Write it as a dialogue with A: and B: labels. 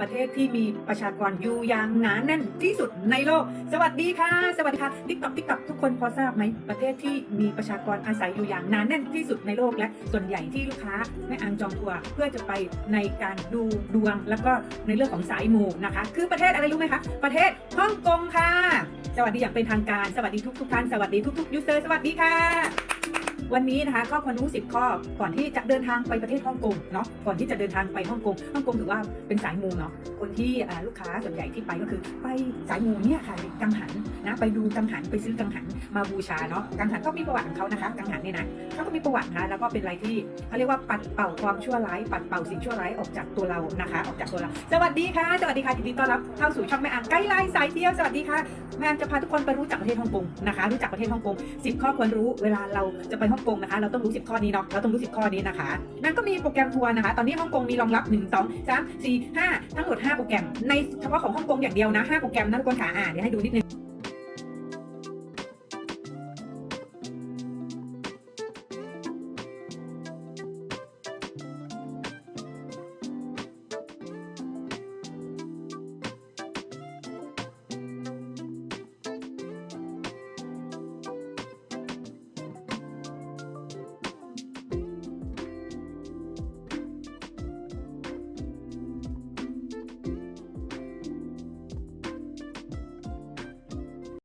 A: ประเทศที่มีประชากรอยู่อย่างหนาแน่นที่สุดในโลก สวัสดีค่ะ สวัสดีค่ะติ๊กต็อกติ๊กต็อกทุกคนพอทราบไหมประเทศที่มีประชากรอาศัยอยู่อย่างหนาแน่นที่สุดในโลกและส่วนใหญ่ที่ลูกค้าแม่อังจองทัวร์เพื่อจะไปในการดูดวง แล้วก็ในเรื่องของสายมูนะคะ คือประเทศอะไรรู้ไหมคะประเทศฮ่องกงค่ะ สวัสดีอย่างเป็นทางการ สวัสดีทุกทุกท่านสวัสดีทุกๆยูเซอร์สวัสดีค่ะ วันนี้นะคะข้อความรู้ 10 ข้อก่อนที่จะเดินทางไปประเทศฮ่องกงเนาะก่อนที่จะเดินทางไปฮ่องกงฮ่องกงถือว่าเป็นสายมูเนาะคนที่ลูกค้าส่วนใหญ่ที่ไปก็คือ ไปสายมูเนี่ยค่ะกังหันนะไปดูกังหันไปซื้อกังหันมาบูชาเนาะกังหันก็มีประวัติของเขานะคะกังหันเนี่ยนะเขาก็มีประวัตินะคะแล้วก็เป็นอะไรที่เขาเรียกว่าปัดเป่าความชั่วร้ายปัดเป่าสิ่งชั่วร้ายออกจากตัวเรานะคะ ออกจากตัวเราสวัสดีค่ะสวัสดีค่ะยินดีต้อนรับเข้าสู่ช่องแม่อ่างไกด์ไลน์สายเที่ยวสวัสดีค่ะแม่แอมจะพาทุกคนไปรู้จักประเทศฮ่องกงนะคะ รู้จักประเทศฮ่องกง10 ข้อควรรู้เวลาเราจะไปฮ่องกงนะคะ เราต้องรู้10ข้อนี้เนาะเราต้องรู้10ข้อนี้นะคะ นั่นก็มีโปรแกรมทัวร์นะคะ ตอนนี้ฮ่องกงมีรองรับ1 2 3 4 5 ทั้งหมด 5 โปรแกรม ในเฉพาะของฮ่องกงอย่างเดียวนะ5โปรแกรมนะทุกคนค่ะอ่าเดี๋ยวให้ดูนิดนึง